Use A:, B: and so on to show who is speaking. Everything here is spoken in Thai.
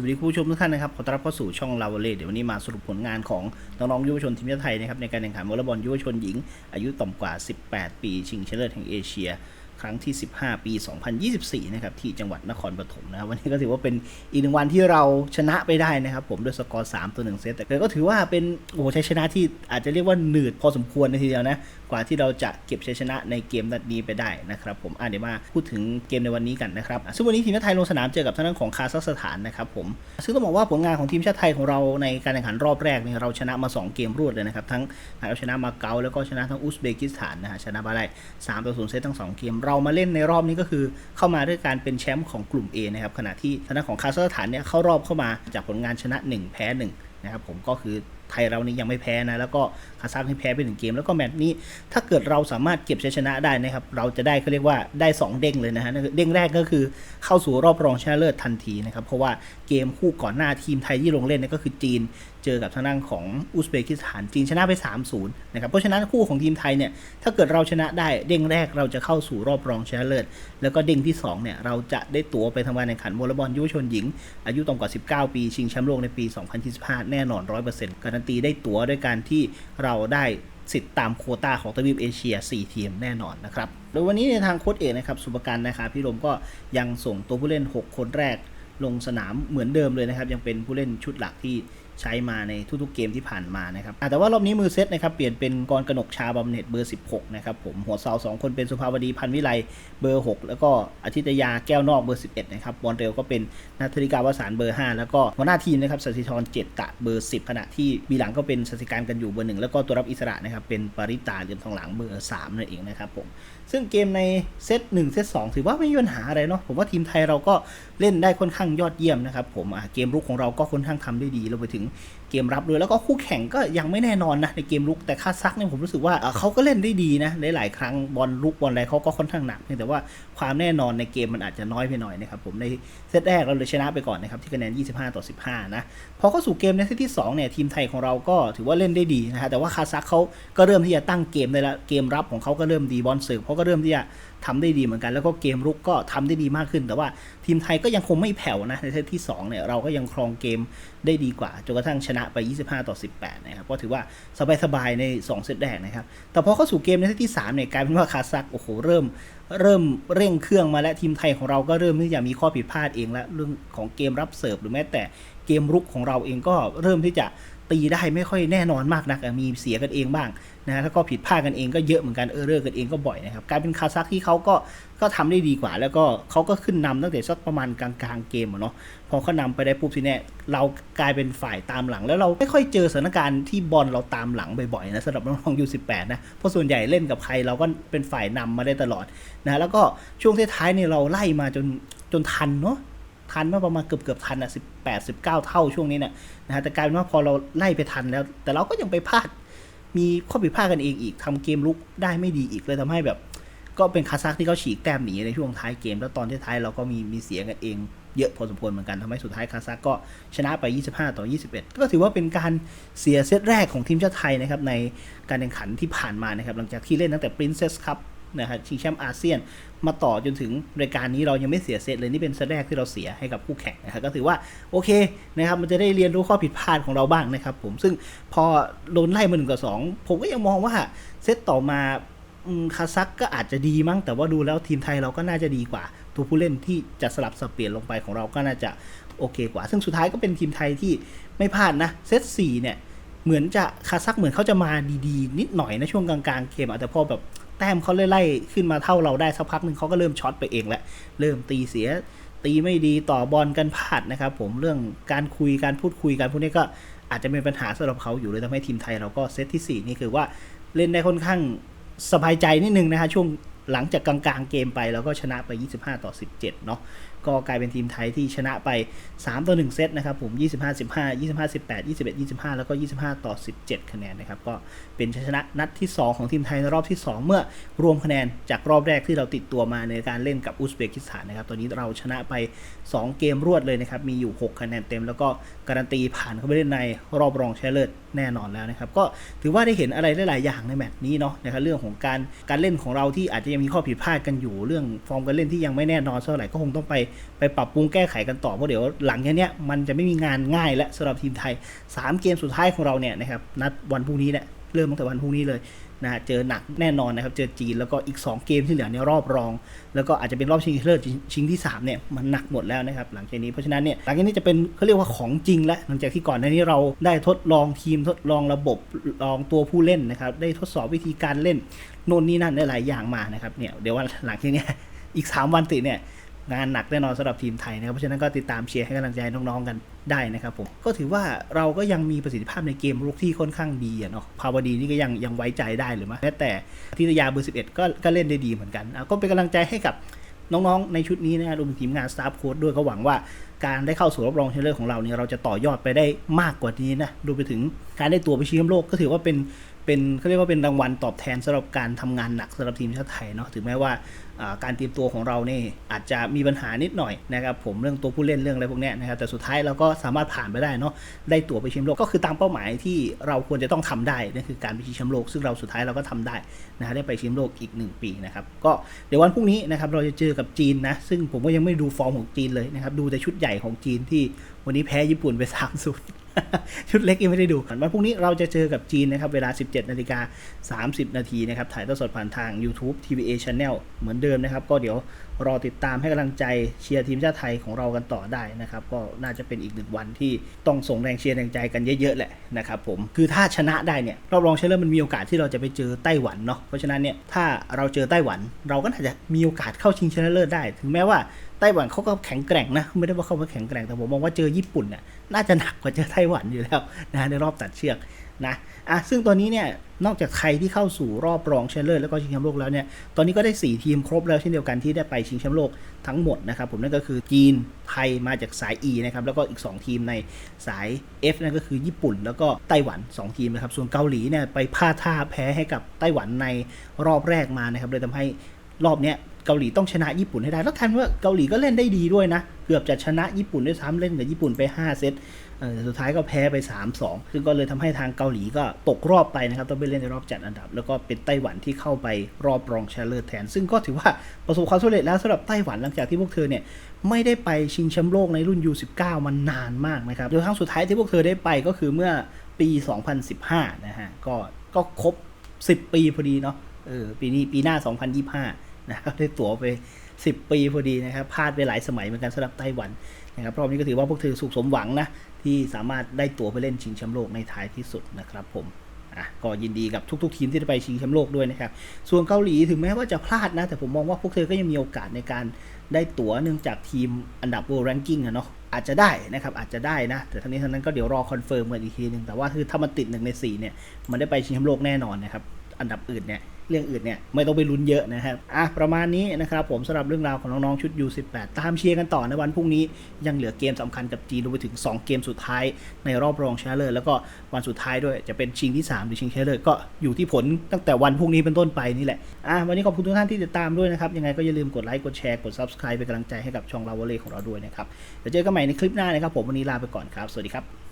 A: สวัสดีผู้ชมทุกท่านนะครับ ขอต้อนรับเข้าสู่ช่องลาวเล่เดี๋ยววันนี้มาสรุปผลงานของน้องๆยุวชนทีมชาติไทยนะครับในการแข่งขันวอลเลย์บอลยุวชนหญิง อายุต่ำกว่า 18 ปี ชิงชนะเลิศแห่งเอเชีย ครั้งที่ 15 ปี 2024 นะครับ ที่จังหวัดนครปฐมนะครับ วันนี้ก็ถือว่าเป็นอีกหนึ่งวันที่เราชนะไปได้นะครับ ผมด้วยสกอร์ 3 ตัว 1 เซต แต่ก็ถือว่าเป็นโอ้โหชัยชนะที่อาจจะเรียกว่าหนืดพอสมควรในทีเดียวนะ กว่าที่เราจะเก็บชัยชนะในเกมนัดนี้ไปได้นะครับ ผมอะเดี๋ยวมาพูดถึงเกมในวันนี้กันนะครับซึ่งวันนี้ทีมชาติไทยลงสนามเจอกับทางด้านของคาซัคสถานนะครับผมซึ่งต้องบอกว่าผลงานของทีมชาติไทยของเราในการแข่งขันรอบแรกเนี่ยเราชนะมา 2 เกมรวดเลยนะครับทั้งเราชนะมาเก๊าแล้วก็ชนะทั้งอุซเบกิสถานนะฮะชนะมาได้3ต่อ0เซตทั้ง 2 เกมเรามาเล่นในรอบนี้ก็คือ เข้ามาด้วยการเป็นแชมป์ของกลุ่ม A นะครับขณะที่ทางของคาซัคสถานเนี่ยเข้ารอบเข้ามาจากผลงานชนะ 1 แพ้ 1 นะครับผมก็คือไทยเรานี่ยังไม่แพ้นะ แล้วก็คาซัคนี่แพ้ไปหนึ่งเกม แล้วก็แมตช์นี้ ถ้าเกิดเราสามารถเก็บชัยชนะได้นะครับ เราจะได้เขาเรียกว่าได้ 2 เด้งเลยนะฮะเด้งแรกก็คือเข้าสู่รอบรองชนะเลิศทันทีนะครับ เพราะว่าเกมคู่ก่อนหน้าทีมไทยที่ลงเล่นเนี่ยก็คือจีน จอกับทางด้านของอุซเบกิสถานจีนชนะไป 3-0 นะครับ เพราะฉะนั้นคู่ของทีมไทยเนี่ย ถ้าเกิดเราชนะได้เด้งแรกเราจะเข้าสู่รอบรองชนะเลิศ แล้วก็เด้งที่สองเนี่ย เราจะได้ตั๋วไปทำการแข่งขันวอลเลย์บอลยุวชนหญิง อายุต่ำกว่า 19 ปี ชิงแชมป์โลกในปี 2025 แน่นอน 100%การันตีได้ตั๋วด้วยการที่เราได้สิทธิ์ตามโคต้าของทวีปเอเชีย 4 ทีมแน่นอนนะครับ โดยวันนี้ในทางโค้ชเอกนะครับ สุปการนะครับพี่ลมก็ยังส่งตัวผู้เล่น 6 คนแรกลงสนามเหมือนเดิมเลยนะครับ ยังเป็นผู้เล่นชุดหลักที่ ใช้มาในทุกๆเกมที่ผ่านมานะครับแต่ว่ารอบนี้มือเซตนะครับเปลี่ยนเป็นกรกนกชาบำเหน็จเบอร์ 16 นะครับผมหัวเสาสองคนเป็นสุภาวดีพันวิไลเบอร์ 6 แล้วก็อาทิตยาแก้วนอกเบอร์ 11 นะครับบอลเร็วก็เป็นนัทธริกาวสารเบอร์ 5 แล้วก็หัวหน้าทีมนะครับสถิธรเจตตะเบอร์ 10 ขณะที่บีหลังก็เป็นสถิการกันอยู่เบอร์1แล้วก็ตัวรับอิสระนะครับเป็นปริตาเหลี่ยมทองหลังเบอร์3นั่นเองนะครับผมซึ่งเกมในเซต1เซต2ถือว่าไม่มีปัญหาอะไรเนาะผมว่าทีมไทยเราก็เล่นได้ค่อนข้างยอดเยี่ยมนะครับผมเกมรุกของเราก็ค่อนข้างทำได้ดีรวมไปถึงเกมรับด้วยแล้วก็คู่แข่งก็ยังไม่แน่นอนนะในเกมรุกแต่คาซักเนี่ยผมรู้สึกว่าเออเขาก็เล่นได้ดีนะหลายๆครั้งบอลลุกบอลอะไรเขาก็ค่อนข้างหนักเพียงแต่ว่าความแน่นอนในเกมมันอาจจะน้อยไปหน่อยนะครับผมในเซตแรกเราเลยชนะไปก่อนนะครับที่คะแนน 25 ต่อ 15 นะพอเข้าสู่เกมในเซตที่สองเนี่ยทีมไทยของเราก็ถือว่าเล่นได้ดีนะฮะแต่ว่าคาซักเขาก็เริ่มที่จะตั้งเกมได้ล้วเกมรับของเขาก็เริ่มดีบอลเสิร์ฟเขาก็เริ่มที่จะ ทำได้ดีเหมือนกัน แล้วก็เกมรุกก็ทำได้ดีมากขึ้น แต่ว่าทีมไทยก็ยังคงไม่แผ่วนะในเซตที่2เนี่ยเราก็ยังครองเกมได้ดีกว่าจนกระทั่งชนะไป 25 ต่อ 18 นะครับก็ถือว่าสบายๆใน 2 เซตแรกนะครับ แต่พอเข้าสู่เกมในเซตที่3เนี่ยกลายเป็นว่าคาซักโอ้โหเริ่มเริ่มเร่งเครื่องมาและทีมไทยของเราก็เริ่มที่จะมีข้อผิดพลาดเองและเรื่องของเกมรับเสิร์ฟหรือแม้แต่เกมรุกของเราเองก็เริ่มที่จะ ตีได้ไม่ค่อยแน่นอนมากนักมีเสียกันเองบ้างนะฮะแล้วก็ผิดพลาดกันเองก็เยอะเหมือนกันเออเรอร์กันเองก็บ่อยนะครับกลายเป็นคาซักที่เขาก็ก็ทำได้ดีกว่า แล้วก็เขาก็ขึ้นนำตั้งแต่สักประมาณกลางๆเกมเนาะพอเขานำไปได้ปุ๊บทีเนี้ยเรากลายเป็นฝ่ายตามหลัง แล้วเราไม่ค่อยเจอสถานการณ์ที่บอลเราตามหลังบ่อยๆนะสำหรับน้องๆยูสิบแปดนะเพราะส่วนใหญ่เล่นกับใครเราก็เป็นฝ่ายนำมาได้ตลอดนะแล้วก็ช่วงท้ายๆเนี่ยเราไล่มาจนจนทันเนาะ ทันเมาประมาณเกือบเกือบทันอะสิบแปดสิบเก้าเท่าช่วงนี้เนี่ยนะฮะแต่กลายเป็นว่าพอเราไล่ไปทันแล้ว แต่เราก็ยังไปพลาด มีข้อผิดพลาดกันเองอีกทำเกมลุกได้ไม่ดีอีกเลยทำให้แบบ ก็เป็นคาซักที่เขาฉีกแต้มหนีในช่วงท้ายเกม แล้วตอนที่ท้ายเราก็มีมีเสียกันเองเยอะพอสมควรเหมือนกันทำให้สุดท้ายคาซักก็ชนะไป 25 ต่อ 21 ก็ถือว่าเป็นการเสียเซตแรกของทีมชาติไทยนะครับในการแข่งขันที่ผ่านมานะครับหลังจากที่เล่นตั้งแต่ Princess Cup นะครับชิงแชมป์อาเซียนมาต่อจนถึงรายการนี้เรายังไม่เสียเซตเลยนี่เป็นเซตแรกที่เราเสียให้กับคู่แข่งนะครับก็ถือว่าโอเคนะครับมันจะได้เรียนรู้ข้อผิดพลาดของเราบ้างนะครับผมซึ่งพอโดนไล่มาหนึ่งต่อสองผมก็ยังมองว่าเซตต่อมาคาซักก็อาจจะดีมั้งแต่ว่าดูแล้วทีมไทยเราก็น่าจะดีกว่า ตัวผู้เล่นที่จะสลับสับเปลี่ยนลงไปของเราก็น่าจะโอเคกว่า ซึ่งสุดท้ายก็เป็นทีมไทยที่ไม่พลาดนะเซตสี่เนี่ยเหมือนจะคาซักเหมือนเขาจะมาดีๆ นิดหน่อยนะช่วงกลางๆเกมอะแต่พอแบบ แต้มเขาไล่ขึ้นมาเท่าเราได้สักพักหนึ่งเขาก็เริ่มช็อตไปเองแล้วเริ่มตีเสีย ตีไม่ดีต่อบอลกันพลาดนะครับ ผมเรื่องการคุยการพูดคุยกันพวกนี้ก็อาจจะเป็นปัญหาสำหรับเขาอยู่เลยทำให้ทีมไทยเราก็เซตที่ 4 นี่คือว่าเล่นได้ค่อนข้างสบายใจนิดนึงนะฮะช่วง หลังจากกลางๆเกมไปแล้วก็ชนะไป 25 ต่อ 17 เนาะก็กลายเป็นทีมไทยที่ชนะไป 3 ต่อ 1 เซตนะครับผม 25 15 25 18 21 25 แล้วก็ 25 ต่อ 17 คะแนนนะครับ ก็เป็นชัยชนะนัดที่ 2 ของทีมไทยในรอบที่ 2 เมื่อรวมคะแนนจากรอบแรกที่เราติดตัวมาในการเล่นกับอุซเบกิสถานนะครับ ตอนนี้เราชนะไป 2 เกมรวดเลยนะครับ มีอยู่ 6 คะแนนเต็ม แล้วก็การันตีผ่านเข้าไปเล่นในรอบรองชนะเลิศแน่นอนแล้วนะครับ ก็ถือว่าได้เห็นอะไรหลายๆอย่างในแมตช์นี้เนาะนะครับ เรื่องของการการเล่นของเราที่อาจจะยังมีข้อผิดพลาดกันอยู่เรื่องฟอร์มการเล่นที่ยังไม่แน่นอนเท่าไหร่ก็คงต้องไปไปปรับปรุงแก้ไขกันต่อเพราะเดี๋ยวหลังจากนี้มันจะไม่มีงานง่ายและสำหรับทีมไทย 3 เกมสุดท้ายของเราเนี่ยนะครับนัดวันพรุ่งนี้เนี่ยเริ่มตั้งแต่วันพรุ่งนี้เลย นะฮะเจอหนักแน่นอนนะครับ เจอจีนแล้วก็อีก 2 เกมที่เหลือในรอบรอง แล้วก็อาจจะเป็นรอบชิงชนะเลิศชิงที่3เนี่ยมันหนักหมดแล้วนะครับหลังจากนี้เพราะฉะนั้นเนี่ยหลังจากนี้จะเป็นเขาเรียกว่าของจริงแล้วหลังจากที่ก่อนหน้านี้เราได้ทดลองทีมทดลองระบบลองตัวผู้เล่นนะครับได้ทดสอบวิธีการเล่นโน่นนี่นั่นได้หลายอย่างมานะครับเนี่ยเดี๋ยววันหลังจากนี้อีก 3 วันติดเนี่ย งานหนักแน่นอนสำหรับทีมไทยนะครับ เพราะฉะนั้นก็ติดตามเชียร์ให้กำลังใจน้องๆกันได้นะครับผม ก็ถือว่าเราก็ยังมีประสิทธิภาพในเกมรุกที่ค่อนข้างดีอะเนาะ ภาวดีนี่ก็ยังยังไว้ใจได้หรือไม่แม้แต่ทิตยาเบอร์11ก็ก็เล่นได้ดีเหมือนกัน ก็เป็นกำลังใจให้กับน้องๆ ในชุดนี้นะรวมถึงทีมงานสตาฟโค้ดด้วยก็หวังว่าการได้เข้าสู่รอบรองชนะเลิศของเราเนี่ยเราจะต่อยอดไปได้มากกว่านี้นะรวมไปถึงการได้ตัวไปชิงแชมป์โลกก็ถือว่าเป็นเป็นเขาเรียกว่าเป็นรางวัลตอบแทนสำหรับการทำงานหนักสำหรับทีมชาติไทยเนาะถึงแม้ว่า การเตรียมตัวของเราเนี่ยอาจจะมีปัญหานิดหน่อยนะครับผมเรื่องตัวผู้เล่นเรื่องอะไรพวกนี้นะครับแต่สุดท้ายเราก็สามารถผ่านไปได้เนาะได้ตั๋วไปชิงแชมป์โลกก็คือตามเป้าหมายที่เราควรจะต้องทำได้นั่นคือการไปชิงแชมป์โลกซึ่งเราสุดท้ายเราก็ทำได้นะฮะได้ไปชิงแชมป์โลกอีกหนึ่งปีนะครับก็เดี๋ยววันพรุ่งนี้นะครับเราจะเจอกับจีนนะซึ่งผมก็ยังไม่ดูฟอร์มของจีนเลยนะครับดูแต่ชุดใหญ่ของจีนที่วันนี้แพ้ญี่ปุ่นไป3 0 ชุดเล็กยังไม่ได้ดูวันพรุ่งนี้เราจะเจอกับจีนนะครับ เวลา 17นาฬิกา30 นาทีนะครับ ถ่ายทอดสดผ่านทาง YouTube TVA Channel เหมือนเดิมนะครับ ก็เดี๋ยวรอติดตามให้กำลังใจเชียร์ทีมชาติไทยของเรากันต่อได้นะครับ ก็น่าจะเป็นอีกหนึ่งวันที่ต้องส่งแรงเชียร์แรงใจกันเยอะๆแหละนะครับผมคือถ้าชนะได้เนี่ยรอบรองชนะเลิศมันมีโอกาสที่เราจะไปเจอไต้หวันเนาะเพราะฉะนั้นเนี่ยถ้าเราเจอไต้หวัน เราก็น่าจะมีโอกาสเข้าชิงชนะเลิศได้ ถึงแม้ว่า ไต้หวันเขาก็แข็งแกร่งนะ ไม่ได้ว่าเขาไม่แข็งแกร่งแต่ผมมองว่าเจอญี่ปุ่นเนี่ยน่าจะหนักกว่าเจอไต้หวันอยู่แล้วนะในรอบตัดเชือกนะอะซึ่งตอนนี้เนี่ยนอกจากไทยที่เข้าสู่รอบรองชนะเลิศแล้วก็ชิงแชมป์โลกแล้วเนี่ยตอนนี้ก็ได้ 4 ทีมครบแล้วเช่นเดียวกันที่ได้ไปชิงแชมป์โลกทั้งหมดนะครับผมนั่นก็คือจีนไทยมาจากสาย E นะครับแล้วก็อีก 2 ทีมในสาย F นั่นก็คือญี่ปุ่น แล้วก็ไต้หวัน 2 ทีมนะครับส่วนเกาหลีเนี่ยไปพลาดท่าแพ้ให้กับไต้หวันในรอบแรกมานะครับเลยทำให้รอบเนี้ย เกาหลีต้องชนะญี่ปุ่นให้ได้ แล้วทันว่าเกาหลีก็เล่นได้ดีด้วยนะ เกือบจะชนะญี่ปุ่นด้วยซ้ำเล่นกับญี่ปุ่นไป 5 เซตเออแต่สุดท้ายก็แพ้ไป 3-2 ซึ่งก็เลยทำให้ทางเกาหลีก็ตกรอบไปนะครับ ต้องไปเล่นในรอบจัดอันดับ แล้วก็เป็นไต้หวันที่เข้าไปรอบรองชนะเลิศแทน ซึ่งก็ถือว่าประสบความสำเร็จแล้วสำหรับไต้หวันหลังจากที่พวกเธอเนี่ยไม่ได้ไปชิงแชมป์โลกในรุ่น U19 มานานมากนะครับ โดยครั้งสุดท้ายที่พวกเธอได้ไปก็คือเมื่อปี 2015 นะฮะ ก็ก็ครบ 10 ปีพอดีเนาะ เออ ปีนี้ปีหน้า 2025 นะครับได้ตั๋วไป 10 ปีพอดีนะครับพลาดไปหลายสมัยเหมือนกันสำหรับไต้หวันนะครับรอบนี้ก็ถือว่าพวกเธอสุขสมหวังนะที่สามารถได้ตั๋วไปเล่นชิงแชมป์โลกในท้ายที่สุดนะครับผมอะก็ยินดีกับทุก ๆ ทีมที่ได้ไปชิงแชมป์โลกด้วยนะครับ ส่วนเกาหลีถึงแม้ว่าจะพลาดนะ แต่ผมมองว่าพวกเธอก็ยังมีโอกาสในการได้ตั๋วเนื่องจากทีมอันดับ World Ranking อะเนาะอาจจะได้นะครับอาจจะได้นะ แต่ทั้งนี้ทั้งนั้นก็เดี๋ยวรอคอนเฟิร์มกันอีกทีหนึ่งแต่ว่าคือถ้ามันติดหนึ่งในสี่เนี่ยมันได้ไปชิงแชมป์โลกแน่นอนนะครับ อันดับอื่นเนี่ยเรื่องอื่นเนี่ยไม่ต้องไปลุ้นเยอะนะครับอะประมาณนี้นะครับผมสำหรับเรื่องราวของน้องๆชุด U18 ตามเชียร์กันต่อในวันพรุ่งนี้ยังเหลือเกมสำคัญกับจีนรวมไปถึง 2 เกมสุดท้ายในรอบรองชนะเลิศแล้วก็วันสุดท้ายด้วยจะเป็นชิงที่ 3 หรือชิงชนะเลิศก็อยู่ที่ผลตั้งแต่วันพรุ่งนี้เป็นต้นไปนี่แหละอะวันนี้ขอบคุณทุกท่านที่ติดตามด้วยนะครับยังไงก็อย่าลืมกดไลค์กดแชร์กด subscribe เป็นกำลังใจให้กับช่องเราวอลเลของเราด้วยนะครับเดี๋ยวเจอกันใหม่ในคลิปหน้านะครับผมวันนี้ลาไปก่อนครับสวัสดีครับ